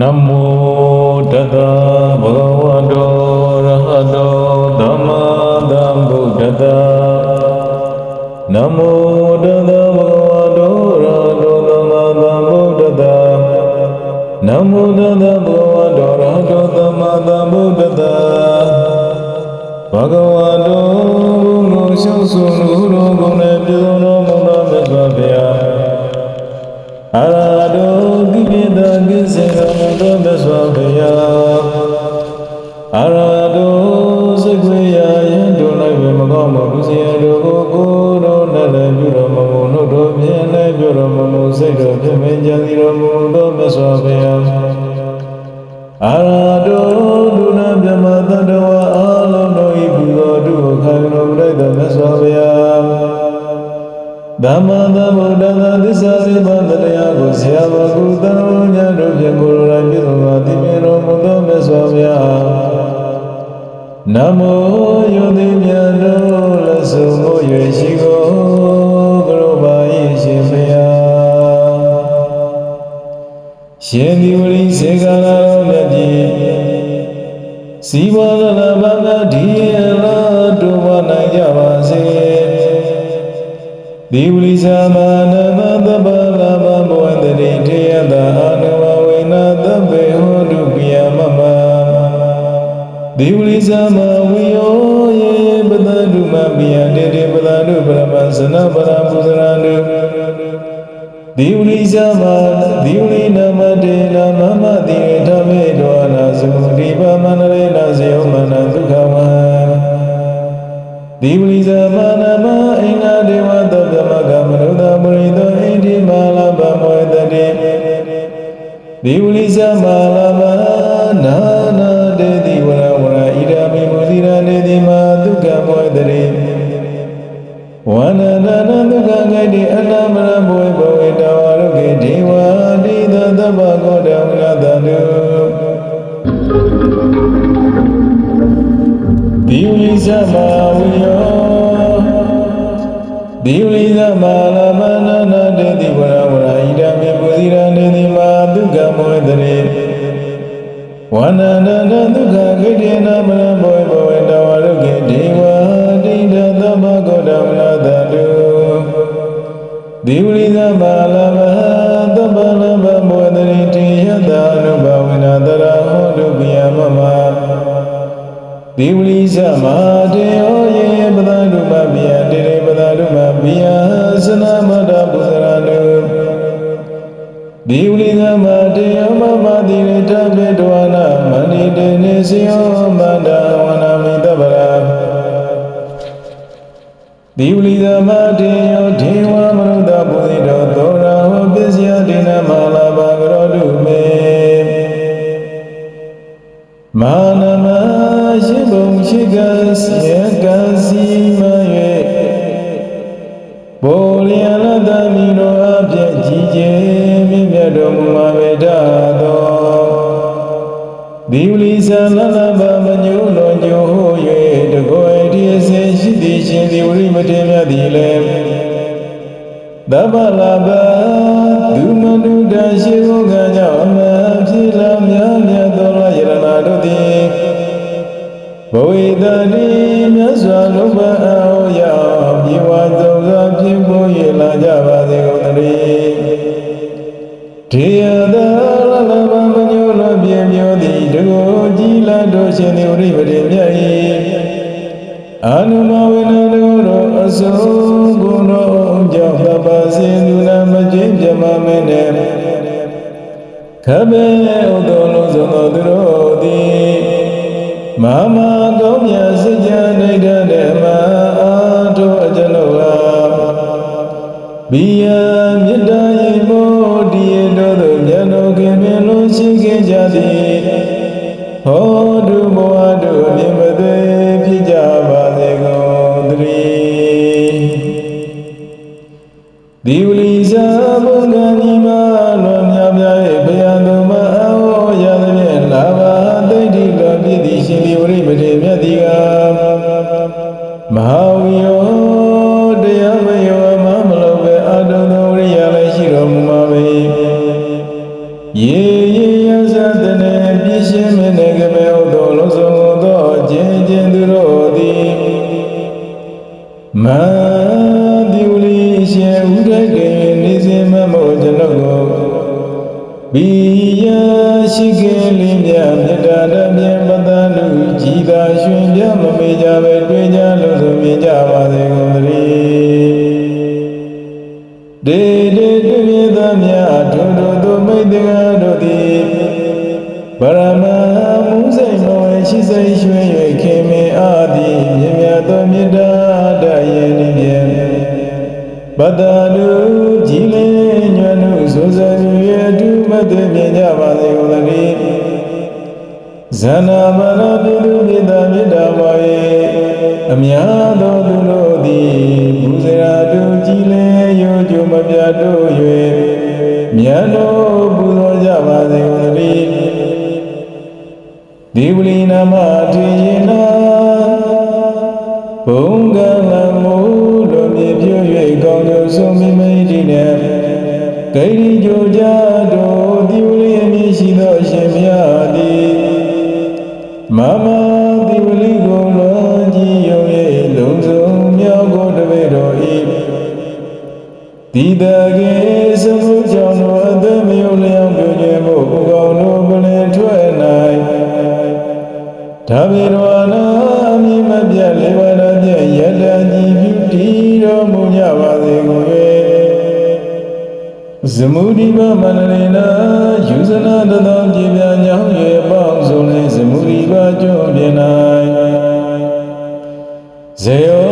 နမောတ အာ ယောတိမြတ်တော်လက်ဆုံမို့၍ရှိကိုကရောပါ၏ရှင်ဘုရားရှင်ဒီဝရိစေကလာတော်မြတ်ကြီးစီဝါလနာဘဂဒီရတို့ဝနိုင်ကြပါစေဒီဝိသမနမသဗ္ဗလာမဘောတတိထေယတာအာနဝဝေနသဗ္ဗေဟောတုပိယမမဒီဝိသမ sana bana budanandu Diuli zaman, diuli nama de la mama diwe tame doa nasu Riba manare nasiyo manandu kawan Diuli zaman nama inga dewa tabdama kamaruda murido Indi malaba moedade Diuli zaman ဝန္ဒနာနဒုက္ခဂိတေနမနဘောဘဝေတဝရုကေဒေဝတိတသမဂောတဝနာတတုဒီဝိသမလမသဗ္ဗလမမောတရေတိယတာအနုဘဝေနတရာဟောတုပိယမမဒီဝလိသမတေ မာနမရှိဘုံရှိကစေကစီမ၍ဘောလျလတမီတို့အပြည့်ကြီးကျယ်မြင့်မြတ်တော်မူမှာပေတသောဒီဝလိသလလဘမညုလွန်ညိုဟို၍တကောအတိအစေရှိသည်ရှင်ဒီဝရိမထေမြတ်သည်လည်းသဗ္ဗလာဘဒုမနုတရှိဘုံကကြောင့် ဘဝေတတိမြတ်စွာဘုရားအောရောက်ပြေဝသုံးစွာဖြစ်ပေါ်ရလာကြပါစေကုန်သတည်းဒေယသာလလဘမညုလပြေမျိုးသည်တကိုကြည်လာတို့ရှင်သည်ဝိပတိမြတ်၏အာနုမဝိနတောတော်အစုံကိုယ်တော်ကြောင့်ပပစေလူနာမချင်းပြမမင်းနဲ့ခဘေဥတော်လုံးစုံသောသူတို့သည် မမကောင်းမြတ်စကြနေတဲ့တဲ့မှာအာထုအကျွန်ုပ်ဟာဘိယမေတ္တာရေမို့ဒီရတော်သို့မြတ်တော်ခင်မြင်လို့ရှိခင်ကြသည်ဟောတုဘဝတို့ သည်ဗရမမူစိတ်မဝဲရှိစိတ်ရွှင်၍ခင်မင်အာသည်မြင်မြတ်သောမြတ်တာတယေနိပြေပတ္တလူကြည်လင်းညွန်းမှုဆိုစရရတုမတ်သိမြင်ကြပါစေကုန်သတည်းဇဏမရပိတုပိတမေတ္တာပါယေအများသောသူတို့သည်ဘုဇရာတုကြည်လင်းရောကြုံမပြတ်တို့၍မြတ်တော် ဒီဝလိနာမထေရနာဘုံကံလမိုးတို့မြေပြည့်၍ကောင်းကျိုးဆုံးမိမိတိနှင့်ဂိရိကြိုကြတို့ဒီဝလိအမည်ရှိသောအရှင်ဘုရားသည်မမဒီဝလိကိုလွန်ကြည်ယုံ၍လုံစုံမြောက်ကိုတပည့်တော်၏ဒီတကေစမှုကြောင့်သောအသက်မယုံလျောင်းပြုခြင်းကိုဘုကောင်းတို့ပလင်ထွက်၌ ဒါဗေရောနာအမိမပြတ်လေးပါးသောပြည့်ရတ္တကြည်ပြုတည်တော်မူကြပါစေကုန်၍ဇမုဒီဘမန္တလေးနာယူဇနာတသောကြည်ပြညောင်း၍ပေါင်းစုံလေးဇမုဒီဘကျွန်းပြင်၌ဇေယော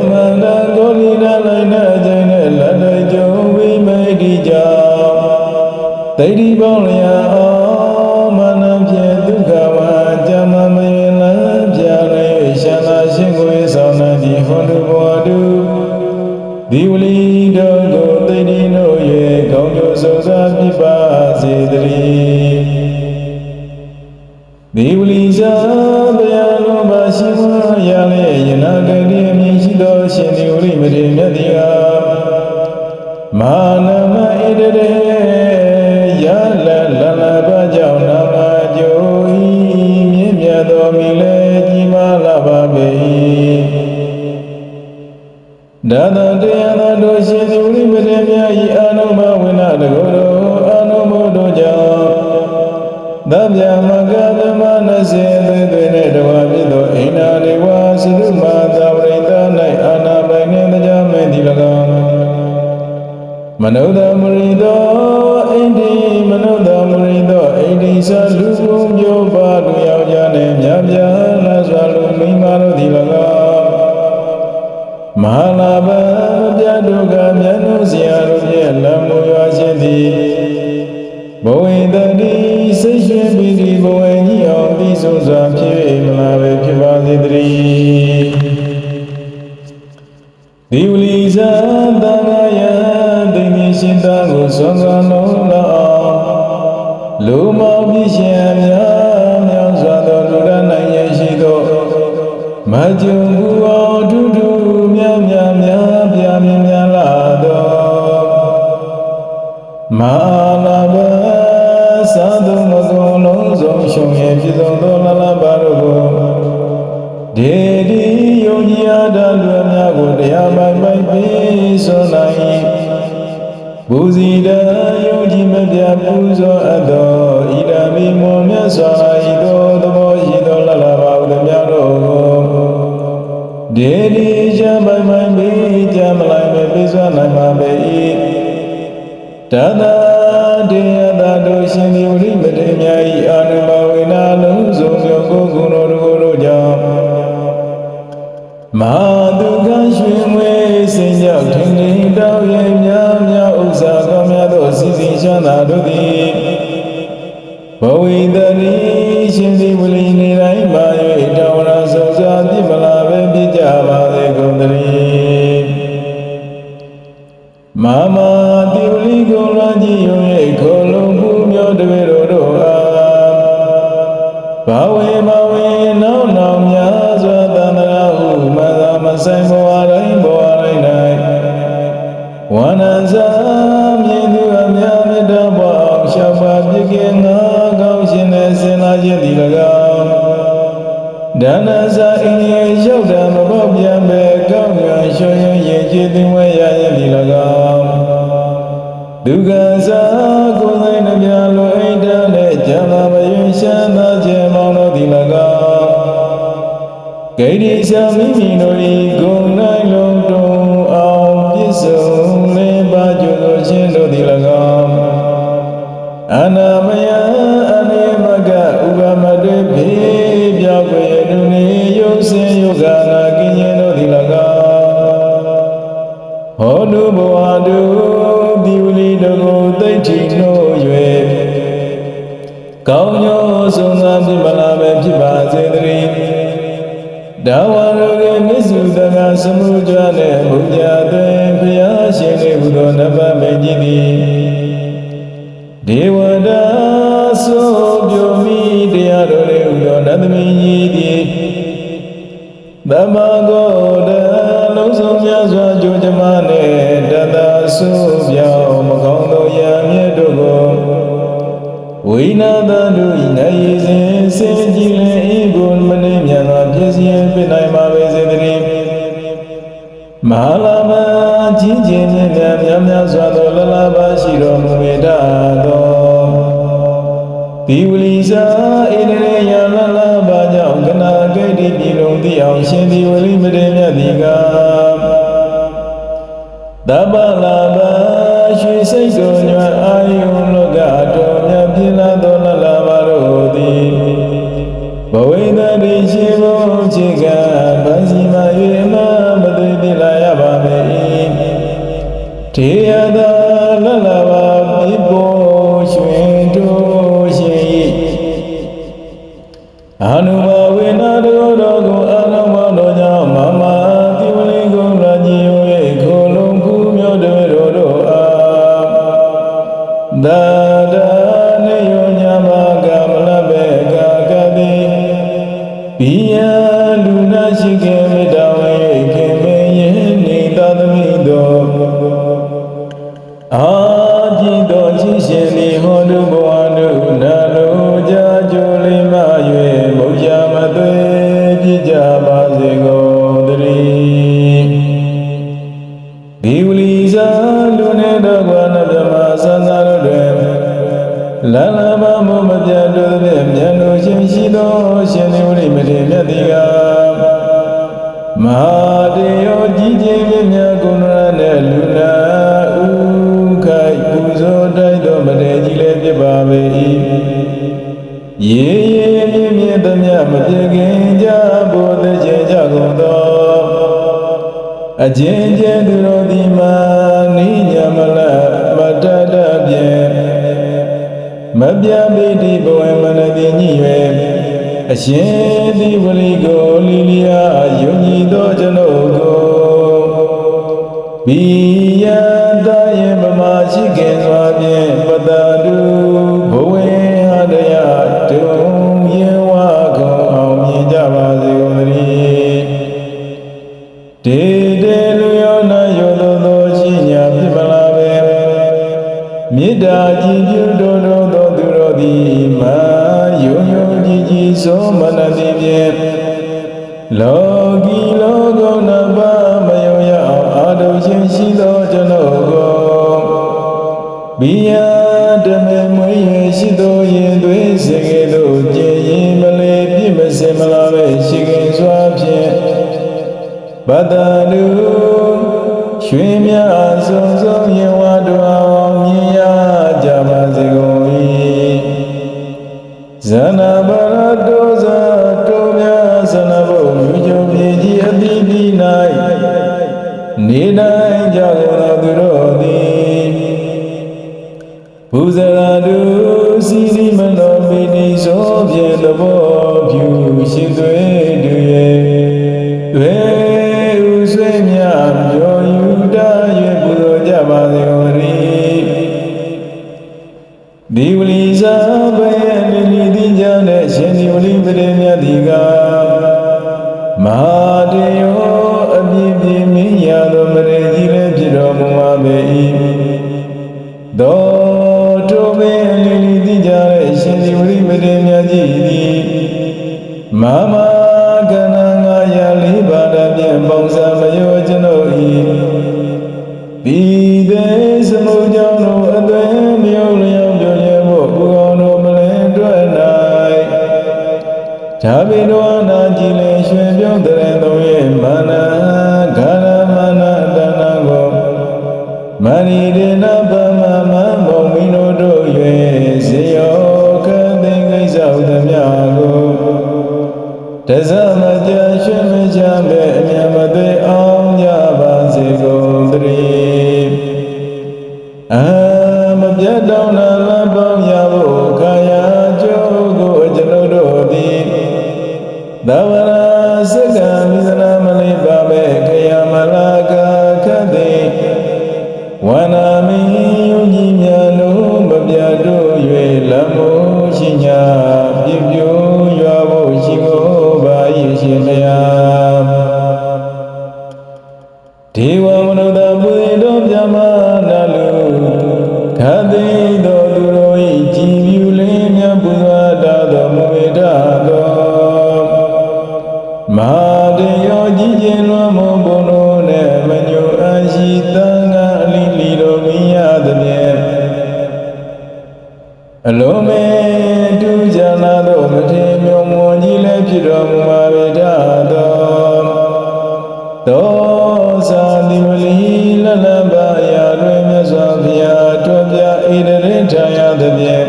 ဒီဝလီတော်ကိုတိဋ္ဌိတို့၍ကောင်းကျိုးဆုံးစွာပြပါစေတည်းဒီဝလီဇာတရားလုံးပါရှိမရလေယနာကတိအမြင့်ရှိသောရှင်ဒီဝလိမတိမြတ်တိဟာမာန သဗ္ဗမကဗမနစေသွေသွေနဲ့တဝါဖြစ်သောအိန္ဒာလေးဝါသရုမာသာဝရိတ၌အာနာပိုင်နှင့်တရားမဲ့သည်၎င်းမနုဿမရိသောအိန္ဒိမနုဿ စိတ်ရွှင်ပြီးဒီဘဝကြီးအောင်ပြီးဆုံးစွာဖြစ်၍မလာပဲဖြစ်ပါစေတည်းဒီဝလီဇာတန်ခါယဒိဋ္ဌိရှင်တန်ကိုသွန်သွန်လုံးလောလူမောပြည့်ရှင်များမြောက်စွာသောလူရနိုင်ရရှိသောမကြုံဘူးအောင်ထူးထူးမြတ်မြတ်များပြမြင်များလာသောမာ ယုံကြည်အားတလွယ်များကိုတရားပိုင်ပိုင်ပြီးစွန်နိုင်ဘူဇီတယုံကြည်မပြပူဇော်အပ်သောဣဒာမိမောမြတ်စွာဤသောသဘောရှိသောလလပါဟုသည်များတို့ကိုဒေဒီချမ်းပိုင်ပိုင်ပြီးကြမလိုက်ပဲပြီးစွာနိုင်ပါပေ၏တသာ မဟာဒုက္ခရွှင်မွေးစင်ကြောက်ထင်ထင်တောင်းရဲ့များများဥစ္စာကောင်းများသောစီစဉ်ချမ်းသာတို့သည်ဘဝိတရိရှင်ဒီဝလိနေတိုင်းပါ၍တောင်းရာစုံစွာပြစ်မလာပဲပြကြပါစေကုန်သတည်းမာမာ ဝ အနာမယအနေမကဥပမတေဖေပြောက်ွယ်ဒုနေယုစင်ယုဂနာကိဉ္စတို့ဒီ၎င်းဟောတုဘဝတုဒီဝလီတို့ကိုသိဋ္ဌိနှိုး၍ကောင်းကျိုးဆုံးသာပြမလာပဲဖြစ်ပါစေတည်းဒါဝရကေမြစ္စုတကသမှုကြ အောင်ရှင်ဒီဝလိမတေမြတ်ဒီကတပ္ပလာပါရွှေစိတ်ကိုညွတ်အာယုလောကတော်မြတ်ပြလာသောလလပါတို့သည်ဘဝိတ္တိရှိဖို့ခြေကဗန်စီမ၍မမသိတိလာရပါမယ်တေယသာလလပါပြပေါ်ရွှင်တို့ရှိ၏အာနုဘဝေန ဒီဝလီစာလူနေတော်ကနဗမဆန်းသာတို့တွင်လလမမမပြတ်တို့ဖြင့်မြန်လို့ရှင်ရှိသောရှင်ဒီဝလိမထေရမြတ်တိကမဟာတေယောကြီးကြီးမြတ်မြတ်ကုဏရနဲ့လူနာဥခိုက်ပူဇော်တိုက်သောမထေရကြီးလည်းဖြစ်ပါပေ၏ရေရေမြင့်မြင့်သမျှမပြေခင် အကျဉ်းကျဲသူတို့ဒီမှာနိညာမလမတတဖြင့်မပြပိတိဘဝမနတိညိ၍အရှင်ဒီဝလိကိုလီလျာယုံကြည်သောကျွန်ုပ်ကိုဘိယတယေမမရှိခင်စွာဖြင့် ည်ကြည်သောမနတိဖြင့်လောကီလောကုဏဘာမယုံရအောင်အာတုရှင်ရှိသောကျွန်ုပ်ကိုဘိယဓမေမွေရရှိသောရင်သွေးစေကဲ့သို့ကြည်ရင်မလေပြည့်မစင်မလာပဲရှိခင်စွာဖြင့်ဘဒ္ဒလူရွှေမြဆုံးဆုံးရင်ဝတော်အောင်မြင်ရကြပါစေကုန်၏ဇနာ ဟာတေယောအပြည့်ပြည့်မင်းရသောမရေကြီးလည်းဖြစ်တော်မူပါပေ၏သောတုဘေလီလီတိကြတဲ့ရှင်ဒီဝလီပရိမြတ်ကြီးသည်မမ မာရီဒေနပမမမုံမီနိုတို့၍ဇေယောကသိင်္ဂိစ္ဆဥဒမြကိုတဇမကြရွှေမချမ်းပဲအမြတ်မသိအောင်ကြပါစေကုန်သတည်းအာမပြတ်တော လုံးမဲတူကြနာသောမထေမြုံမွန်ကြီးလည်းဖြစ်တော်မူပါဝေဒသောသောသာတိမလီလလဘာယာတွင်မြတ်စွာဘုရားတော်ပြဣဒရေထာယသဖြင့်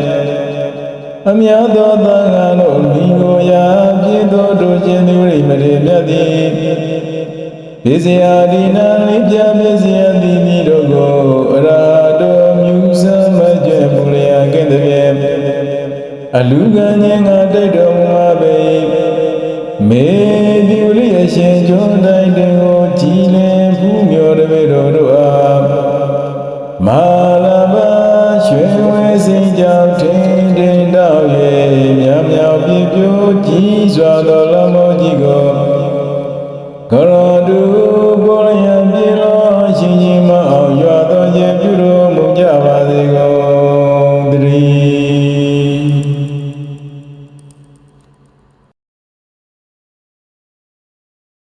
အမြတ်သောသံဃာတို့မိကိုရာပြည့်သောတို့ခြင်းသူရိမရေမြတ်သည်ပိစယာဒီနာလေးပြပိစယာတိ အလူကံခြင်းငါတိတ်တော်မူပါပေ၏မေဒီဝလိယရှင်ကျောင်းတိုင်းတန်ကိုကြည်လင်ဖူးမြော်တပေတော်တို့အားမာလဘာရွှေဝဲစင်ကြောင့်ထိန်ထိန်တော့၍မြောင်မြောင်ပြပြိုးကြည်စွာသောလမောကြီးကိုကရောတူကို